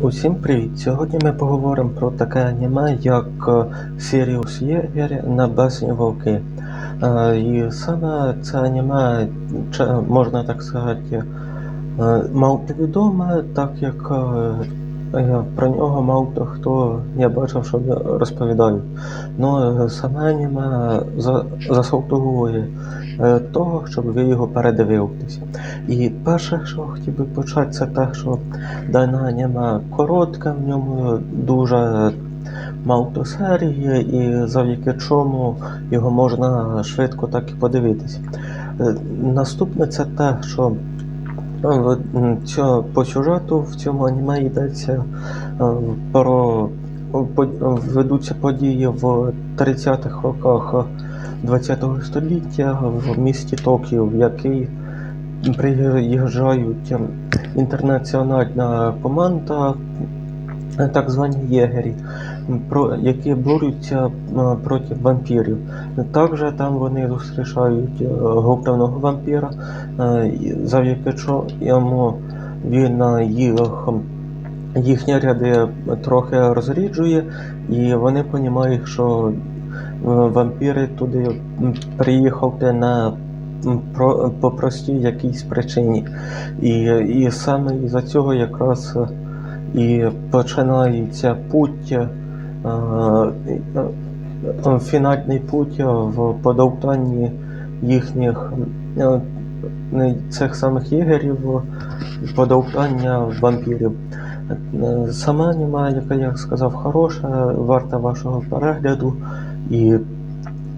Усім привіт! Сьогодні ми поговоримо про таке аніме, як е, Сіріус Єгер Басні Вовки. Е, І саме це аніме, можна так сказати, маловідоме, так як е, е, про нього мало хто хто я бачив, що розповідають. Ну, е, саме аніме заслуговує е, того, щоб ви його передивились. І перше, що хотів би почати, це те, що Дане аніме коротке, в ньому дуже мало серії, і завдяки чому його можна швидко так і подивитися. Е, Наступне це те, що по сюжету в цьому аніме йдеться е, про ведуться події в 30-х роках ХХ століття в місті Токіо, в який приїжджають ем, інтернаціональна команда, так звані єгері, які борються е, проти вампірів. Також там вони зустрічають е, головного вампіра, е, завдяки чому він е, їх, їхні ряди трохи розріджує, і вони розуміють, що е, вампіри туди приїхали на по простій якійсь причині. І, і саме із-за цього якраз е, і починається путь, е, е, фінальний путь в подовтанні їхніх е, цих самих єгерів, подовтання вампірів. Саме аніме, яке я сказав, хороше, варте вашого перегляду. І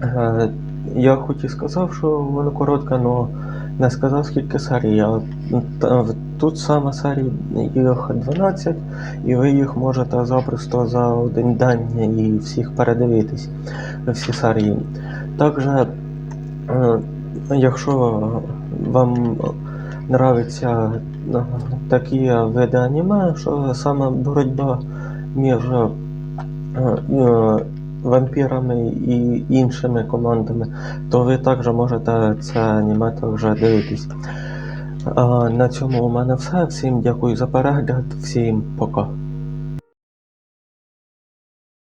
е, я хоч і сказав, що воно коротке, але не сказав, скільки серій. А та- тут саме серій їх 12, і ви їх можете запросто за один день і всіх передивитись, всі серії. Також, е, якщо вам нравиться е, такі види аніме, що саме боротьба між е, вампірами і іншими командами, то ви також можете це аніме також дивитись. На цьому у мене все. Всім дякую за перегляд, всім пока.